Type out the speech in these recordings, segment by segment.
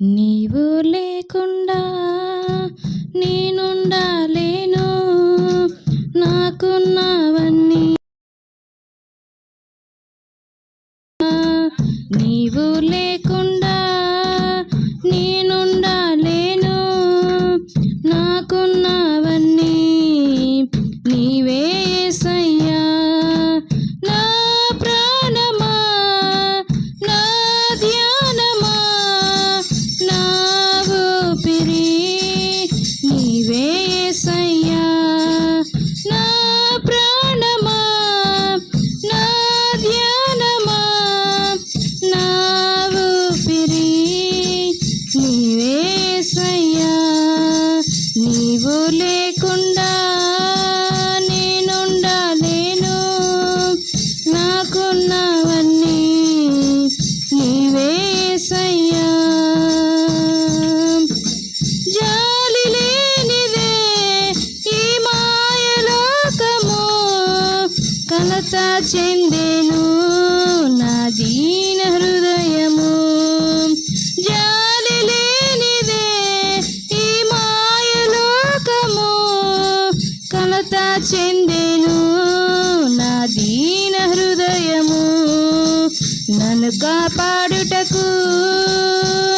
నీవు లేకుండా నేనుండాలేను. నాకున్నవన్నీ నీవు లేకు లేకుండా కలత చెందెను నా దీన హృదయము. నన్ను కాపాడుటకు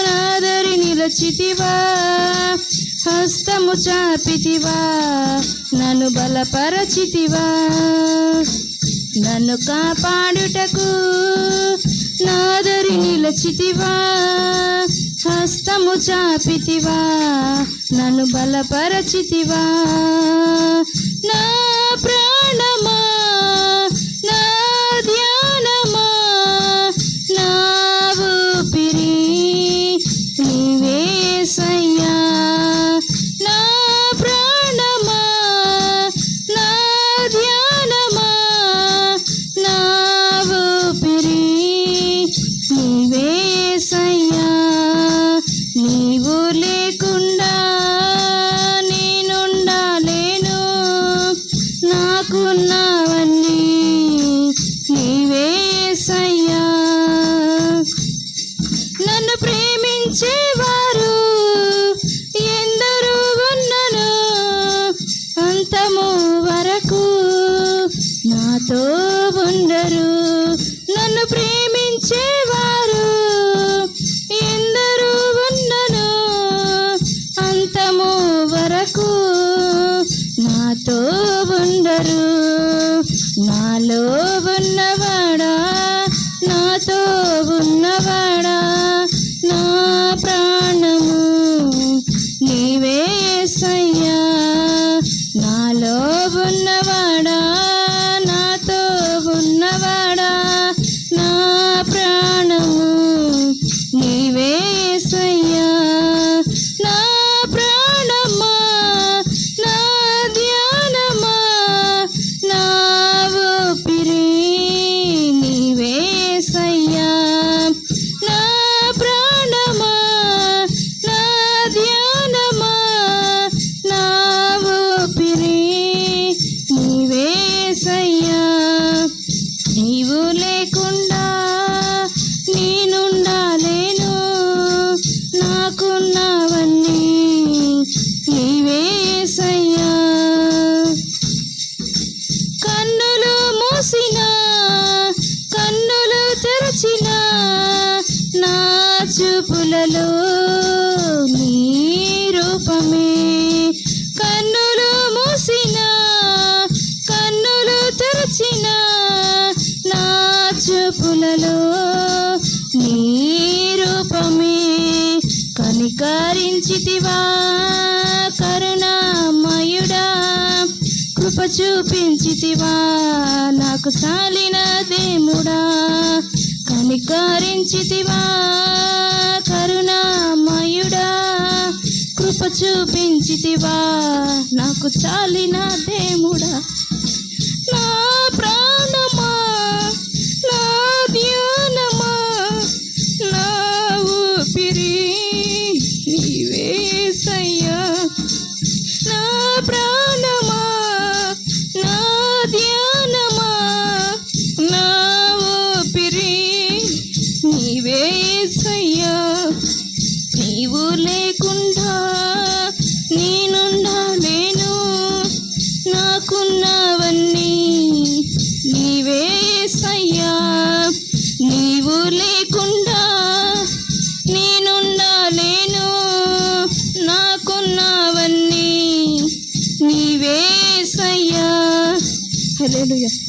నాదరి నిలచితివా హస్తము చాపితివా నన్ను బలపరచితివా. నన్ను కాపాడుటకు నాదరి నిలచితివా హస్తము చాపితివా నన్ను బలపరచితివా. నాకున్నావన్నీ నీవే సయ్యా నన్ను ప్రేమించేవారు ఎందరూ ఉన్నను అంతము వరకు నాతో చూపులలో నీ రూపమే. కన్నులు మూసిన కన్నులు తెరచిన నా చూపులలో నీ రూపమే. కనికరించితివా కరుణామయుడా. కృప చూపించితివా నాకు చాలిన దేముడా కనికరించితివా కృప చూపించితివా. నాకు చాలిన దేముడా నా ప్రా Hallelujah.